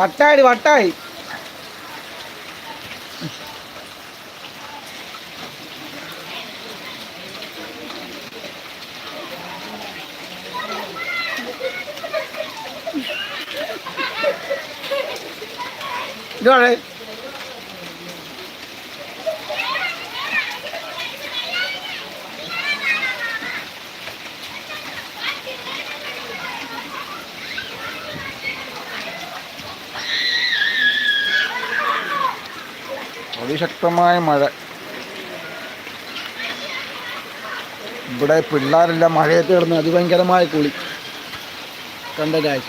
వట్టాయి వట్టాయి അതിശക്തമായ മഴ. ഇവിടെ പിള്ളേരെല്ലാം മഴയത്ത് കിടന്ന് അതിഭയങ്കരമായ കുളി. കണ്ട കാഴ്ച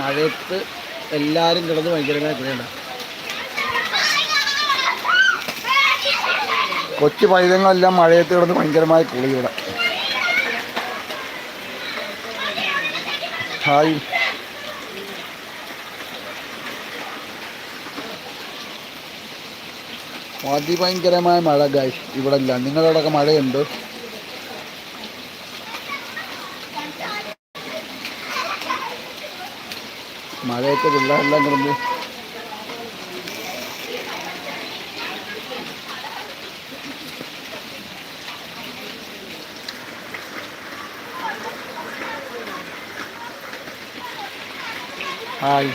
മഴയത്ത് എല്ലാവരും കിടന്ന് ഭയങ്കരമായ കുളിയുണ്ട കൊച്ചു പൈതങ്ങളെല്ലാം മഴയത്ത് കിടന്ന് ഭയങ്കരമായ കുളി ഇവിടെ. ഹായ്. അതിഭയങ്കരമായ മഴ ഗൈസ് ഇവിടെ ഇല്ല നിങ്ങളവിടെയൊക്കെ മഴയുണ്ട്? മഴയൊക്കെ പിള്ളേരെല്ലാം കിടന്ന്. ഹായ്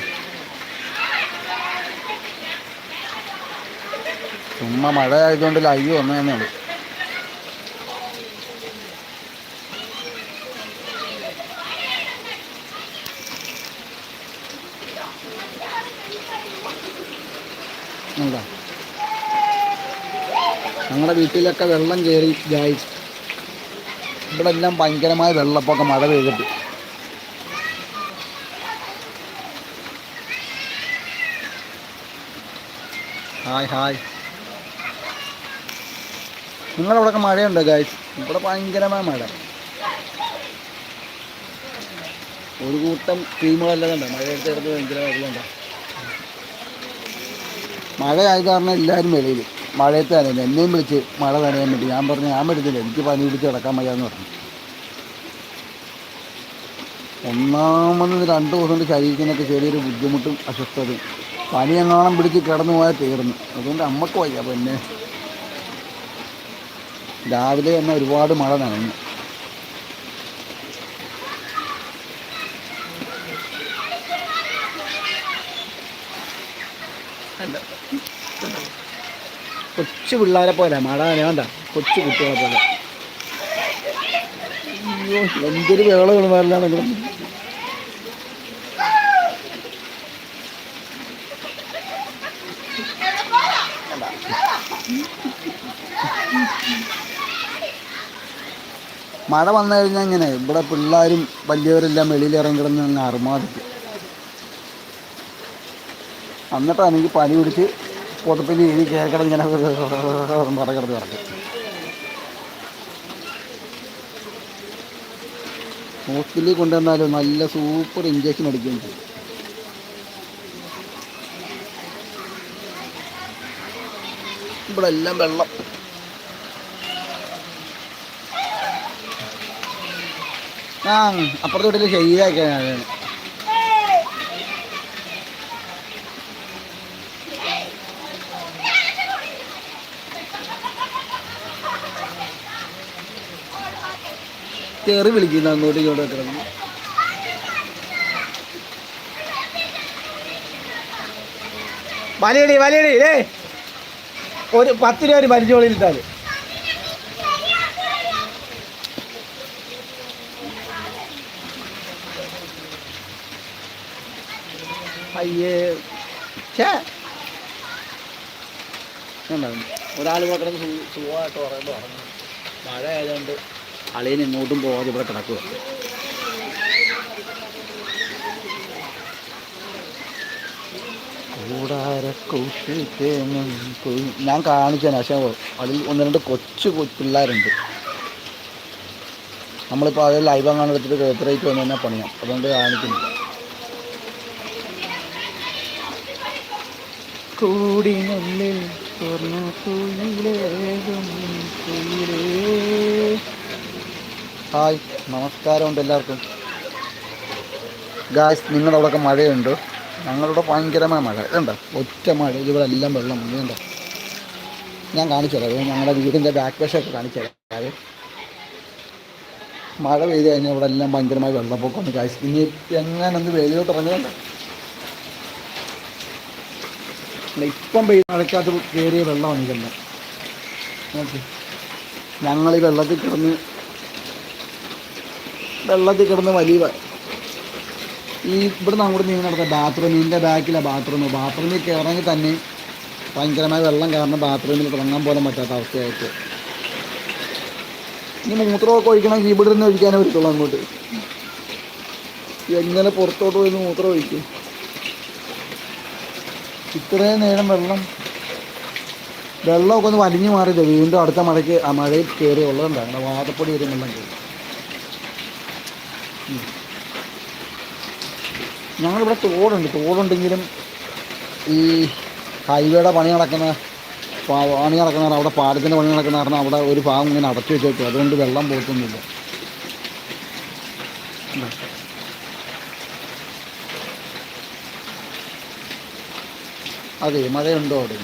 ചുമ്മാ മഴ ആയതുകൊണ്ട് ലൈവ് വന്നതന്നെ ഉള്ളൂ എന്താ? ഞങ്ങളുടെ വീട്ടിലൊക്കെ വെള്ളം കയറി ഗായ്സ് ഇവിടെ എല്ലാം ഭയങ്കരമായ വെള്ളപ്പൊക്കെ മഴ പെയ്തിട്ട്. Hi hi. നിങ്ങളവിടെയൊക്കെ മഴയുണ്ടോ ഗായ്സ് ഇവിടെ ഭയങ്കരമായ മഴ. ഒരു കൂട്ടം ടീമുകളെല്ലാം കണ്ടോ? എടുത്തെടുത്ത് ഭയങ്കര കണ്ടോ? മഴ ആയത് കാരണം എല്ലാവരും വെളിയിൽ മഴയത്ത് തന്നെ എന്നെയും വിളിച്ച് മഴ നനയാൻ വേണ്ടി ഞാൻ പറഞ്ഞു ഞാൻ പറ്റത്തില്ല എനിക്ക് പനി പിടിച്ച് കിടക്കാൻ വയ്യാന്ന് പറഞ്ഞു. ഒന്നാമത് രണ്ട് ദിവസം കൊണ്ട് ശരീരത്തിനൊക്കെ ചെറിയൊരു ബുദ്ധിമുട്ടും അസ്വസ്ഥതയും. പനി എങ്ങാണം പിടിച്ച് കിടന്നു പോയാൽ തീർന്നു. അതുകൊണ്ട് അമ്മയ്ക്ക് വയ്യ പിന്നെ. രാവിലെ തന്നെ ഒരുപാട് മഴ നനഞ്ഞു. കൊച്ചു പിള്ളേരെ പോലെ മഴ നനയാണ്ട. കൊച്ചു കുട്ടികളെ പോലെ. അയ്യോ എന്തൊരു വേളകൾ വരലാണ് മഴ വന്നു കഴിഞ്ഞാൽ ഇങ്ങനെ. ഇവിടെ പിള്ളേരും വലിയവരെല്ലാം വെളിയിൽ ഇറങ്ങി കിടന്ന് അറുമാതിക്കും എന്നിട്ടാണെങ്കിൽ പനി പിടിച്ച് പുതപ്പിൽ ഇനി കേൾക്കണം ഇങ്ങനെ പറകിടന്ന് കിടക്കും. ഹോസ്പിറ്റലിൽ കൊണ്ടുവന്നാലും നല്ല സൂപ്പർ ഇഞ്ചക്ഷൻ അടിക്കുകയും ചെയ്യും ഇവിടെ എല്ലാം വെള്ളം. ആ അപ്പുറത്തെ വീട്ടിൽ ശരിയാക്കിയാണ് തെറി വിളിക്കുന്നു അങ്ങോട്ടും ഇങ്ങോട്ടും കിടന്നു വലിയടി വലിയടി ഒരു പത്ത് രൂപ ഒരു മരിച്ചോളിലിട്ടാൽ അയ്യേ. ഛേ. ഒരാൾ സു- സുഖമായിട്ട് പറയുമ്പോൾ ഉറങ്ങുന്നു മഴ ആയതുകൊണ്ട് അളിയൻ എങ്ങോട്ടും പോകാതെ ഇവിടെ കിടക്കുക ഞാൻ കാണിച്ചാണ് പക്ഷേ അതിൽ ഒന്ന് രണ്ട് കൊച്ചു പിള്ളേരുണ്ട്. നമ്മളിപ്പോൾ അത് ലൈവ് അങ്ങനെ എടുത്തിട്ട് കോപ്പറേറ്റ് വന്നു തന്നെ പണിയാം. അതുകൊണ്ട് കാണിക്കുന്നില്ല. കൂടിനുള്ളിൽ സ്വർണ കുയിലേകും കുയിലേ. ഹായ് നമസ്കാരമുണ്ട് എല്ലാവർക്കും. ഗായ്സ് നിങ്ങളുടെ അവിടെയൊക്കെ മഴയുണ്ട്. ഞങ്ങളുടെ ഭയങ്കരമായ മഴ. ഇതുണ്ടോ ഒറ്റ മഴ. ഇവിടെ എല്ലാം വെള്ളം ഇതുണ്ടോ ഞാൻ കാണിച്ചു തരാം. ഞങ്ങളുടെ വീടിന്റെ ബാക്ക് വശമൊക്കെ കാണിച്ചു തരാം. മഴ പെയ്ത് കഴിഞ്ഞാൽ ഇവിടെ എല്ലാം ഭയങ്കരമായി വെള്ളപ്പൊക്കമാണ് ഗായ്സ് ഇനി എങ്ങനെ ഒന്ന് വെയിലോട്ട് ഇറങ്ങുന്നുണ്ട് ഇപ്പം പെയ്ത് മഴയ്ക്കകത്ത് കയറിയ വെള്ളമാണ് ഇതെല്ലാം ഞങ്ങൾ ഈ വെള്ളത്തിൽ കിടന്ന് വെള്ളത്തിൽ കിടന്ന് വലിയ ഈ ഇവിടുന്ന് അങ്ങോട്ട് നീങ്ങി നടത്ത ഇതിന്റെ ബാക്കിലാണ് ബാത്റൂം ബാത്റൂമിൽ കയറണമെങ്കിൽ തന്നെ ഭയങ്കരമായ വെള്ളം കാരണം ബാത്റൂമിൽ തുടങ്ങാൻ പോലും പറ്റാത്ത അവസ്ഥയായിട്ട്. ഇനി മൂത്രമൊക്കെ ഒഴിക്കണമെങ്കിൽ ഇവിടെ നിന്ന് ഒഴിക്കാനേ പറ്റുള്ളൂ അങ്ങോട്ട്. എങ്ങനെ പുറത്തോട്ട് പോയി മൂത്രം ഒഴിക്കും? ഇത്രയും നേരം വെള്ളം വെള്ളമൊക്കെ ഒന്ന് വലിഞ്ഞു മാറിയത് വീണ്ടും അടുത്ത മഴയ്ക്ക് ആ മഴയിൽ കയറി ഉള്ളതുണ്ടാണ് വാതപ്പൊടി വരും വെള്ളം കയറി. ഞങ്ങളിവിടെ തോടുണ്ട്. തോടുണ്ടെങ്കിലും ഈ ഹൈവേയുടെ പണി നടക്കുന്ന പണി നടക്കുന്ന അവിടെ പാടത്തിന്റെ പണി നടക്കുന്ന കാരണം അവിടെ ഒരു ഭാഗം ഇങ്ങനെ അടച്ചു വെച്ചേക്കും അതുകൊണ്ട് വെള്ളം പോകത്തൊന്നുമില്ല അതെ മഴയുണ്ടോ അവിടെ?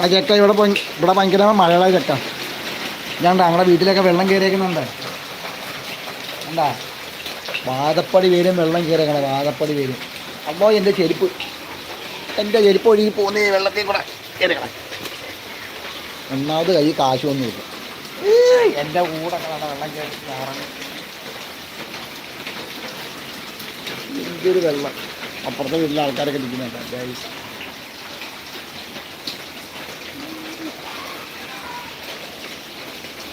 ആ ചെക്ക ഇവിടെ ഇവിടെ ഭയങ്കര മഴയുള്ള ചെക്ക ഞാൻ ഞങ്ങളുടെ വീട്ടിലൊക്കെ വെള്ളം കയറിയേക്കുന്നുണ്ട് എന്താ? വാതപ്പടി വരും വെള്ളം കയറിയേക്കണ വാതപ്പടി വരും. അമ്മോ എന്റെ ചെരുപ്പ്. എന്റെ ചെരുപ്പ് ഒഴുകി പോകുന്ന വെള്ളത്തിൽ കൂടെ കയറിയണം ഒന്നാമത് കൈ കാശൊന്നുമില്ല ഏയ്, എന്റെ കൂടെ വെള്ളം കയറി എന്തൊരു വെള്ളം. അപ്പുറത്തെ വീട്ടിലെ ആൾക്കാരൊക്കെ നിൽക്കുന്നുണ്ട്. ഗൈസ്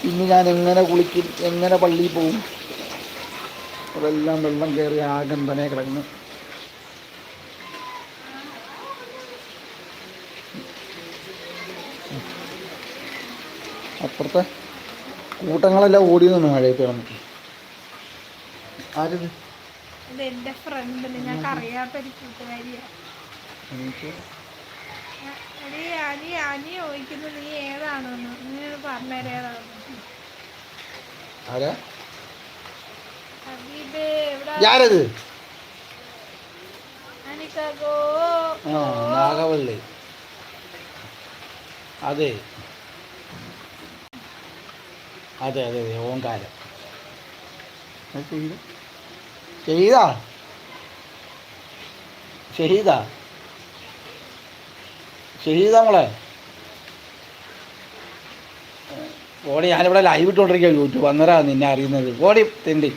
ഇന്ന് ഞാൻ എങ്ങനെ കുളിക്കും എങ്ങനെ പള്ളിയിൽ പോകും അതെല്ലാം വെള്ളം കയറി ആകം തന്നെ കിടക്കുന്നു. അപ്പുറത്തെ കൂട്ടങ്ങളെല്ലാം ഓടി നിന്ന് മഴയത്ത് നമുക്ക് ആരിത് ഇത് എന്റെ ഫ്രണ്ടിന് ഞങ്ങൾക്ക് അറിയാത്ത ഒരു ഞാൻ- എടീ അനി അനി ചോദിക്കുന്നു നീ ഏതാണെന്ന്? നീ പറഞ്ഞേരം ഹബീബ് എവിടെ? അനിക്കോ നാഗവള്ളി. അതെ. അതെ അതെ അതെ ഓങ്കാരം. ചെയ്ത ചെയ്താ ചെയ്താ മോളെ? ഓടി ഞാനിവിടെ ലൈവ് ഇട്ടുകൊണ്ടിരിക്കുക യൂട്യൂബ് അന്നേരമാണ് നിന്നെ അറിയുന്നത്. ഓടി തിണ്ടി.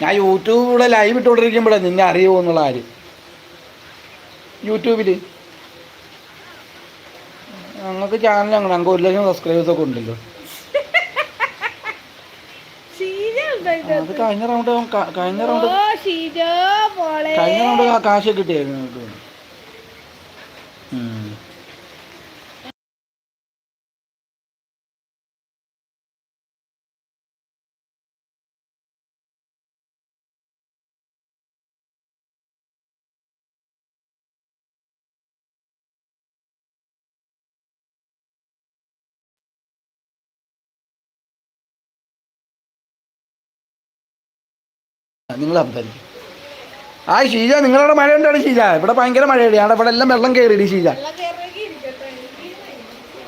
ഞാൻ യൂട്യൂബിലൂടെ ലൈവ് ഇട്ടുകൊണ്ടിരിക്കുമ്പോഴേ നിന്നെ അറിയുമോ എന്നുള്ള ആര് യൂട്യൂബിൽ ഞങ്ങൾക്ക് ചാനൽ ഞങ്ങൾ ഞങ്ങൾക്ക് ഒരു ലക്ഷം സബ്സ്ക്രൈബേഴ്സ് ഒക്കെ ഉണ്ടല്ലോ ഷീജ ഉണ്ടോ ആ, അത് കഴിഞ്ഞ റൗണ്ട് കഴിഞ്ഞ റൗണ്ട് കഴിഞ്ഞ റൗണ്ട് കാശ് കിട്ടിയായിരുന്നു നിങ്ങൾ സംസാരിക്കും ആ ഷീജ നിങ്ങളവിടെ മഴ ഉണ്ടാണ് ഷീജ? ഇവിടെ ഭയങ്കര മഴയാണ് ഇവിടെ എല്ലാം വെള്ളം കയറിയിടി ഷീജ.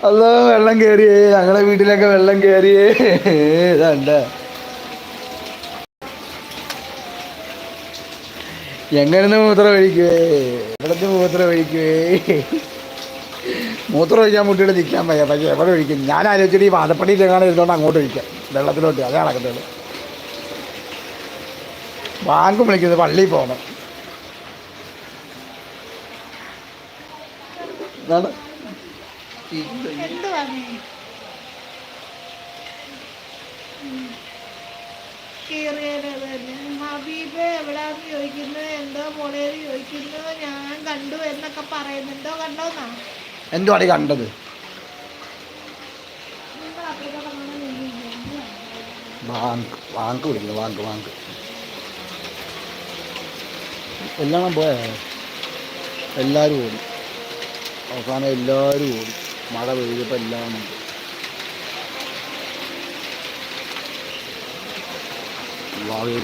അല്ലോ വെള്ളം കയറിയേ ഞങ്ങളുടെ വീട്ടിലൊക്കെ വെള്ളം കയറിയേ ഇതണ്ട. എങ്ങനെ മൂത്രം ഒഴിക്കുവേ എവിടത്തെ മൂത്രം ഒഴിക്കുവേ മൂത്രം ഒഴിക്കാൻ മുട്ടിയുടെ നിൽക്കാൻ വയ്യ. പക്ഷേ എവിടെ ഒഴിക്കും? ഞാൻ ആലോചിച്ചിട്ട് ഈ വാതപ്പടിയിൽ എങ്ങാനും ഇരുന്നോണ്ട് അങ്ങോട്ട് ഒഴിക്കാം. വെള്ളത്തിലോട്ട്. അതേ നടക്കത്തുള്ളൂ. ബാങ്കും വിളിക്കുന്നത് പള്ളിയിൽ പോകണം ഇതാണ് ഹബീബ് എവിടാന്ന് ചോദിക്കുന്നത് എന്തോ ചോദിക്കുന്നു. ഞാൻ കണ്ടു എന്നൊക്കെ പറയുന്നുണ്ടോ കണ്ടോന്നാ? എന്തുവാണ് ഈ കണ്ടത്? വാങ്ക് വാങ്ക് വിളിക്കുന്നു. Bank bank. എല്ലാം പോയ? എല്ലാവരും ഓടി. അവസാനം എല്ലാവരും ഓടി. മഴ പെയ്തപ്പോൾ എല്ലാം ഉണ്ട്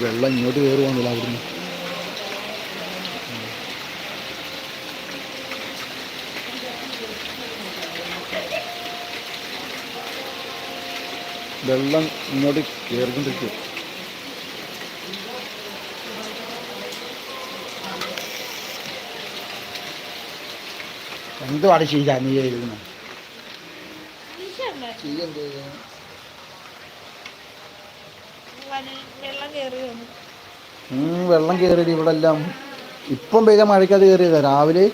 വെള്ളം ഇങ്ങോട്ട് കയറി വന്നില്ല അവിടുന്ന്. വെള്ളം ഇങ്ങോട്ട് കയറിക്കൊണ്ടിരിക്കും എന്തുവാണ് ചെയ്ത നീ എഴുതുന്നത് വെള്ളം കയറിയത് ഇവിടെ എല്ലാം ഇപ്പം പെയ്ത മഴയ്ക്ക് അത് കയറിയതാ. രാവിലെ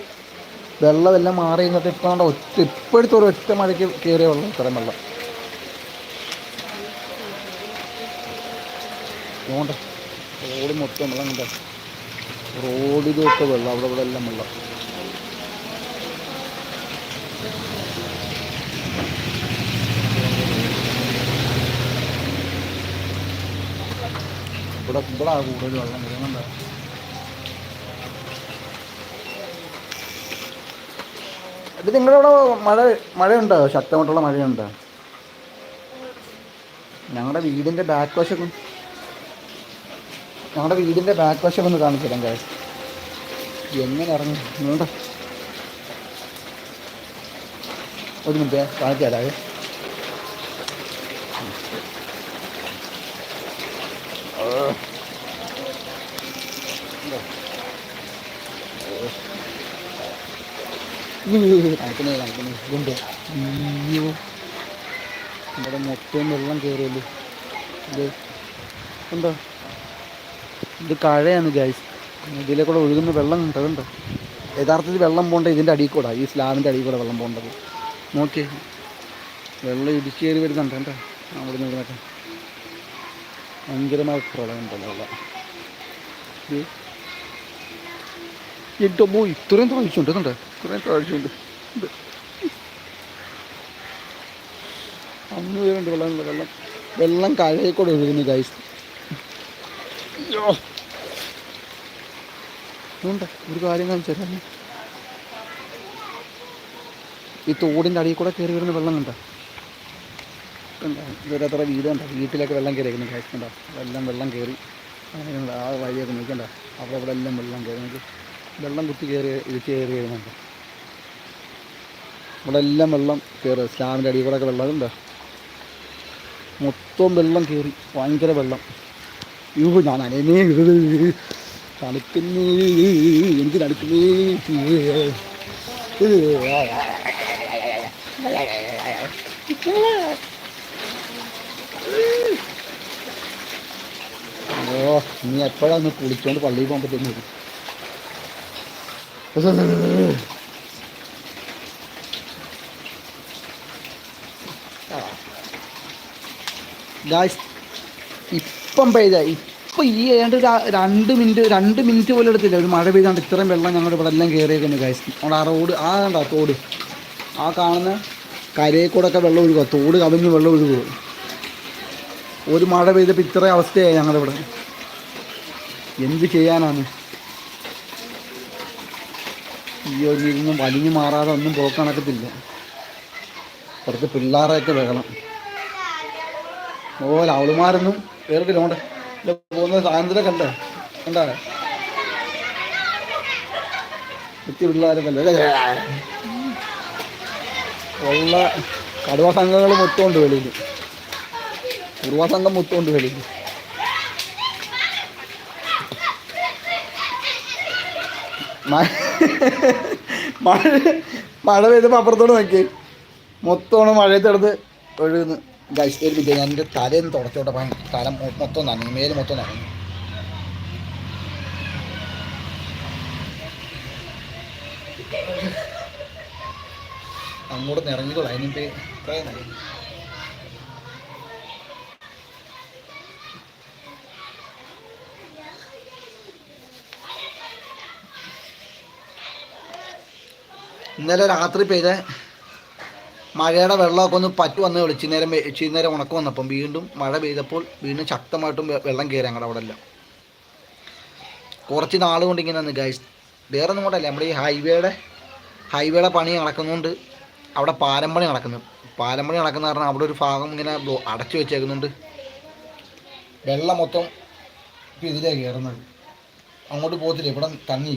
വെള്ളമെല്ലാം മാറി ഇങ്ങോട്ട് ഇപ്പം കണ്ടോ ഒറ്റ ഇപ്പോഴത്തെ ഒരു ഒറ്റ മഴയ്ക്ക് കയറിയ വെള്ളം ഇത്രയും വെള്ളം. അതുകൊണ്ട് റോഡ് മൊത്തം വെള്ളം കണ്ടോ റോഡിലൊക്കെ വെള്ളം അവിടെ ഇവിടെ എല്ലാം വെള്ളം. ഇവിടെ ഇവിടെ കൂടുതൽ വെള്ളം വരുന്നുണ്ട് ഇത് നിങ്ങളുടെ മഴ മഴയുണ്ടോ? ശക്തമായിട്ടുള്ള മഴയുണ്ടോ? ഞങ്ങളുടെ വീടിന്റെ ബാക്ക് വശം ഞങ്ങളുടെ വീടിന്റെ ബാക്ക് വശം ഒന്ന് കാണിച്ചു തരാം എങ്ങനെ ഇറങ്ങി? ഇങ്ങോട്ട്. ഒരു മിനിറ്റ് കാണിച്ചു തരാവേ കണക്കിനെ കണക്കിനെ ഇതുണ്ട്. അയ്യോ. ഇവിടെ മൊത്തം വെള്ളം കയറുമല്ലോ ഇത് ഉണ്ടോ? ഇത് കഴയാണ് ഗൈസ് ഇതിലെ കൂടെ ഒഴുകുന്ന വെള്ളം ഉണ്ട്? അതുണ്ടോ യഥാർത്ഥത്തിൽ വെള്ളം പോകേണ്ട ഇതിന്റെ അടിയിൽ കൂടെ ഈ സ്ലാബിന്റെ അടിയിൽ കൂടെ വെള്ളം പോകേണ്ടത്. നോക്കിയേ വെള്ളം ഇടിച്ച് കയറി വരുന്നുണ്ട് കേട്ടോ അവിടെ നിന്ന് ഇവിടെ ഭയങ്കരമായ പ്രളയം ഉണ്ടല്ലോ വെള്ളം ഇത്രയും താഴ്ചയുണ്ട് ഇത്രയും താഴ്ചയുണ്ട്. അങ്ങ് വരുന്നുണ്ട് വെള്ളം വെള്ളം വെള്ളം കഴയിൽ കൂടെ ഒഴുകുന്നു ഗൈസ് ഒരു കാര്യം കാണിച്ചു തരാം ഈ തോടിന്റെ അടിയിൽ കൂടെ കയറി വരുന്ന വെള്ളം കണ്ട? ഇതുവരെ അത്ര വീട് വീട്ടിലൊക്കെ വെള്ളം കയറിയിരിക്കുന്നു ഗൈസ് കണ്ടോ? എല്ലാം വെള്ളം കയറി. അങ്ങനെ ആ വഴിയൊക്കെ നോക്കണ്ട അവിടെ ഇവിടെ എല്ലാം വെള്ളം കയറി. നമുക്ക് വെള്ളം കുത്തി കയറി ഇത് കയറി വരുന്നുണ്ട്. ഇവിടെ എല്ലാം വെള്ളം കയറുക സ്ലാമിന്റെ അടിയിൽ കൂടെ ഒക്കെ വെള്ളം ഉണ്ടോ മൊത്തം വെള്ളം കയറി. ഭയങ്കര വെള്ളം. യൂ ഞാൻ അനേനേ തണുക്കുന്നേ എനിക്ക് ഓ നീ എപ്പോഴാണ് കുളിച്ചോണ്ട് പള്ളിയിൽ പോകാൻ പറ്റുന്നത്? ഇപ്പം പെയ്ത ഇപ്പം ഈ ഏതാണ്ട് രണ്ട് മിനിറ്റ് രണ്ട് മിനിറ്റ് പോലും എടുത്തില്ല. ഒരു മഴ പെയ്താണ്ട് ഇത്രയും വെള്ളം ഞങ്ങളുടെ ഇവിടെ എല്ലാം കയറിയേക്കുന്നു ഗായ്സ് അവിടെ ആ റോഡ് ആ കണ്ടോ തോട്. ആ കാണുന്ന കരയിൽ കൂടെ ഒക്കെ വെള്ളം ഒഴുകുക തോട് കവിഞ്ഞ് വെള്ളം ഒഴുകുക ഒരു മഴ പെയ്തപ്പോൾ ഇത്ര അവസ്ഥയായി ഞങ്ങളുടെ ഇവിടെ എന്ത് ചെയ്യാനാണ്? ഈ ഒരു ഇതൊന്നും വലിഞ്ഞു മാറാതെ ഒന്നും പോക്കണക്കത്തില്ല കുറച്ച് പിള്ളേരെയൊക്കെ വേണം ഓ അവളുമാരൊന്നും വേറെ കൊണ്ട് പോകുന്ന സാധനത്തിലെ കണ്ടേ? കണ്ടാ? എത്തി പിള്ളേരൊക്കെ ഉള്ള കടുവ സംഘങ്ങൾ മുത്തുകൊണ്ട് വെളിയിൽ. കുറുവ സംഘം മുത്തുകൊണ്ട് വെളിയിൽ. മഴ മഴ പെയ്തപ്പോൾ അപ്പുറത്തോട് നോക്കി മൊത്തമാണ് മഴയത്തെടുത്ത് ഒഴുകുന്നു ഗൈസ് മിനിറ്റ് ഞാൻ എന്റെ തലയൊന്ന് തുടച്ചോട്ടെ. തല മൊത്തം നനഞ്ഞു മേൽ മൊത്തം നനഞ്ഞു അങ്ങോട്ട് ഇറങ്ങിക്കോളാം. അതിനിപ്പോ ഇത്രയും ഇന്നലെ രാത്രി പെയ്ത മഴയുടെ വെള്ളമൊക്കെ ഒന്ന് പറ്റു വന്ന് ഇച്ചിരി നേരം ഉണക്കം വന്നപ്പം വീണ്ടും മഴ പെയ്തപ്പോൾ വീണ്ടും ശക്തമായിട്ടും വെള്ളം കയറി ഞങ്ങളുടെ അവിടെ എല്ലാം കുറച്ച് നാളുകൊണ്ട് കൊണ്ട് ഇങ്ങനെ ഗൈസ് വേറെ ഒന്നും കൊണ്ടല്ല. നമ്മുടെ ഈ ഹൈവേയുടെ ഹൈവേയുടെ പണി നടക്കുന്നുണ്ട് അവിടെ പാരമ്പണി നടക്കുന്നത് നടക്കുന്നു. പാലം നടക്കുന്ന കാരണം അവിടെ ഒരു ഭാഗം ഇങ്ങനെ അടച്ചു വെച്ചേക്കുന്നുണ്ട്. വെള്ളം മൊത്തം ഇപ്പം ഇതിലേ കയറുന്നത്. അങ്ങോട്ട് പോകത്തില്ല ഇവിടെ തങ്ങി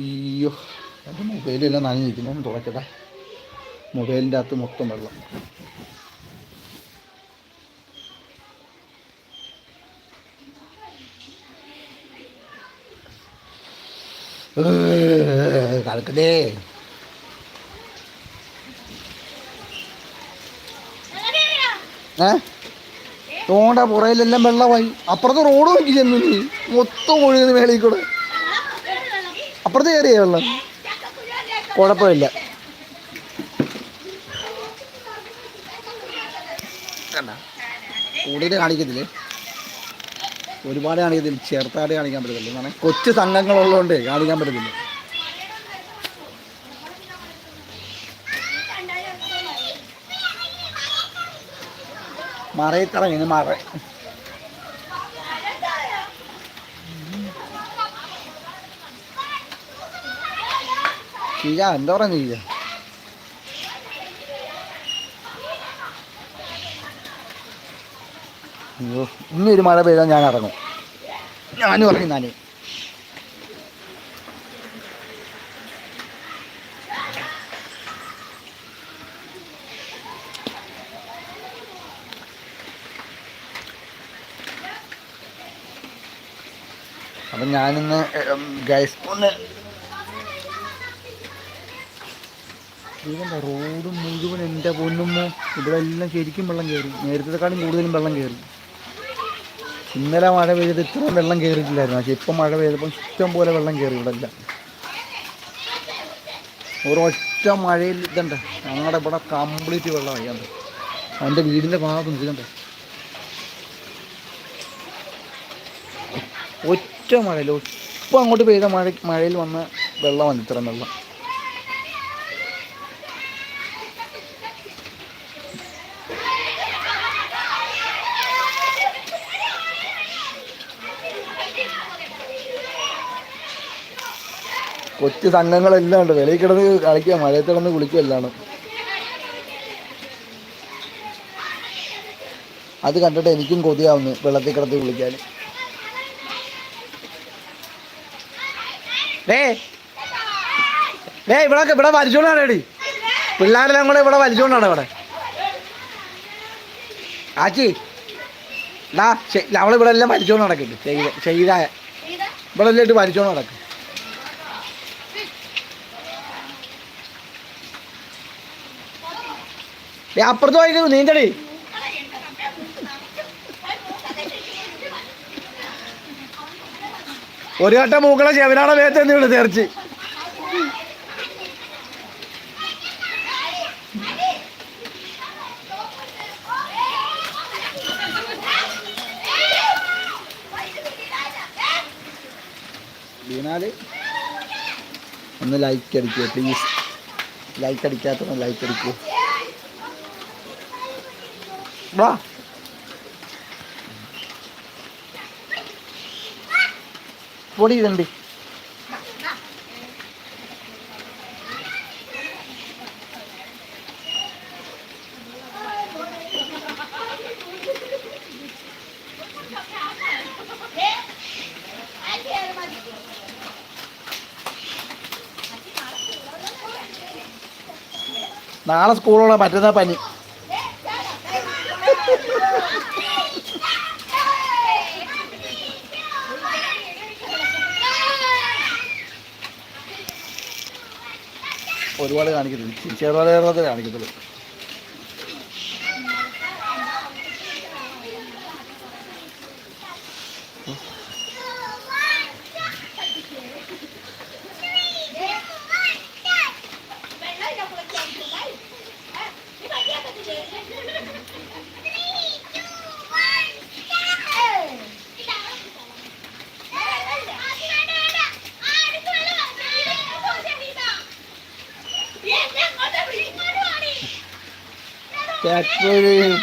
അയ്യോ എന്റെ മൊബൈലെല്ലാം നനഞ്ഞിരിക്കുന്നു. ഒന്ന് മൊബൈലിന്റെ അകത്ത് മൊത്തം വെള്ളം. കലക്കതേ ഏ? തോണ്ട പുറയിലെല്ലാം വെള്ളമായി. അപ്പുറത്ത് റോഡ് നോക്കി ചെന്നു നീ മൊത്തം ഒഴുകുന്ന മേളിൽ കൂടെ. അപ്പുറത്ത് കയറിയ വെള്ളം. കുഴപ്പമില്ല കണ്ട കൂടുതൽ കാണിക്കത്തില്ലേ? ഒരുപാട് കാണിക്കത്തില്ല? ചെറുതായിട്ട് കാണിക്കാൻ പറ്റത്തില്ല? കാരണം കൊച്ചു സംഘങ്ങളുള്ളതുകൊണ്ട് കാണിക്കാൻ പറ്റത്തില്ല. മറയത്തിറങ്ങി മറ. ചെയ്യാ എന്താ പറയുന്നത് ചെയ്യാ അയ്യോ ഇന്നൊരു മഴ പെയ്താൽ ഞാൻ ഇറങ്ങും. ഞാനും ഇറങ്ങി നാനേ അപ്പം ഞാനിന്ന് ഗൈസ് ഒന്ന് റോഡ് മുഴുവൻ എന്റെ പൊന്നുമ്മോ ഇവിടെ എല്ലാം ശരിക്കും വെള്ളം കയറി. നേരത്തെക്കാളും കൂടുതലും വെള്ളം കയറി. ഇന്നലെ മഴ പെയ്തിട്ട് ഇത്രയും വെള്ളം കയറിയിട്ടില്ലായിരുന്നു പക്ഷേ ഇപ്പം മഴ പെയ്തപ്പോൾ ഇഷ്ടം പോലെ വെള്ളം കയറി ഇവിടെ എല്ലാം ഒരൊറ്റ മഴയിൽ ഇതുണ്ട്. ഞങ്ങളുടെ ഇവിടെ കംപ്ലീറ്റ് വെള്ളമായി അയ്യാണ്ട് എന്റെ വീടിന്റെ ഭാഗത്തും ഇതുണ്ട് ഒറ്റ മഴയിൽ ഇപ്പം അങ്ങോട്ട് പെയ്ത മഴ മഴയിൽ വന്ന വെള്ളമാണ് ഇത്രയും വെള്ളം. കൊച്ചു സംഘങ്ങളെല്ലാം ഉണ്ട്. വെളിയിൽ കിടന്ന് കളിക്കുക മഴയത്ത് കിടന്ന് കുളിക്കുക എല്ലാം. അത് കണ്ടിട്ട് എനിക്കും കൊതിയാവുന്നു വെള്ളത്തിൽ കിടത്തി കുളിക്കാൻ. ഏ ഇവിടെ ഇവിടെ വലിച്ചോണ്ടാണ് എടി. പിള്ളേരെല്ലാം കൂടെ ഇവിടെ വലിച്ചോണ്ടാണ് ഇവിടെ. ആച്ചി ഡാ അവളിവിടെ എല്ലാം വലിച്ചോണ്ട് നടക്കുന്നുണ്ട്. ചെയ്ത ചെയ്തായ ഇവിടെ എല്ലാം ഇട്ട് വലിച്ചോണ്ട് നടക്കും. അപ്പുറത്ത് പോയി നീന്തടി. ഒരു വട്ടം മൂക്കളെ ചെവനാടെ വേത്തേ നീണ്ട് തെറിച്ച്. വീണാൽ ഒന്ന് ലൈക്ക് അടിക്കുക പ്ലീസ് ലൈക്ക് അടിക്കാത്ത ലൈക്ക് അടിക്കുക വാ. പൊടി ഇതുണ്ട് നാളെ സ്കൂളോടെ മറ്റന്നാ പനി. ഒരുപാട് കാണിക്കത്തില്ല. ചെറുതേറത്തെ കാണിക്കത്തുള്ളൂ.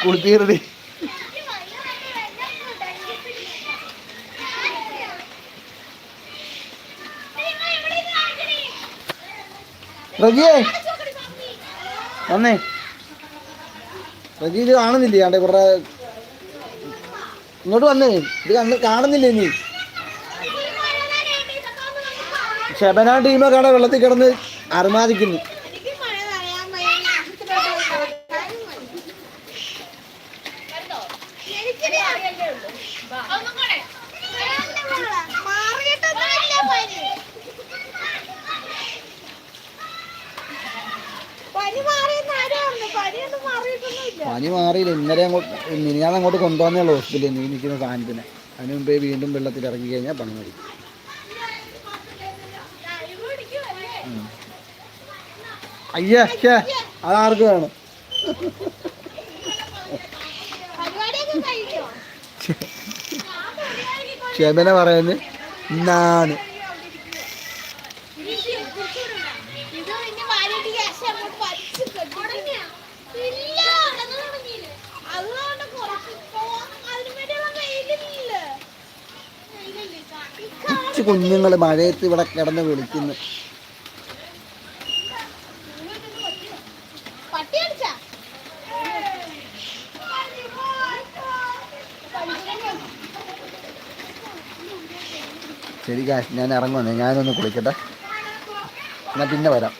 കുളിപ്പീറത് റജിയേ വന്നേ. റജി ഇത് കാണുന്നില്ലേ? ആണ്ടെ കുറെ ഇങ്ങോട്ട് വന്നേ. ഇത് കണ്ട് കാണുന്നില്ലേ നീ? ശബന ടീമൊക്കെ അവിടെ വെള്ളത്തിൽ കിടന്ന് അറുമാതിക്കുന്നു അങ്ങോട്ട് കൊണ്ടുവന്നേ ഹോസ്പിറ്റലിൽ നീ നിൽക്കുന്ന സാധനത്തിന്. അതിന് മുമ്പേ വീണ്ടും വെള്ളത്തിൽ ഇറങ്ങി കഴിഞ്ഞാൽ പണി മേടിക്കും അയ്യേ അതാർക്ക് വേണം? ക്ഷമന പറയുന്നത് നാണ് ഇത് പിന്നെ വാരിയിട്ട് ഗ്യാസ് അങ്ങോട്ട് വലിച്ച് കെട്ടിട്ട് ഇല്ല, അതുകൊണ്ട് കുറച്ച് പോ- അതിന് വേണ്ടിയുള്ള വെയിലില്ല. ഈ കാ- കൊച്ചു കുഞ്ഞുങ്ങൾ മഴയത്ത് ഇവിടെ കിടന്ന് വിളിക്കുന്നു. ശരി കാശ് ഞാൻ ഇറങ്ങുന്നേ ഞാനൊന്ന് കുളിക്കട്ടെ. എന്നാൽ പിന്നെ വരാം.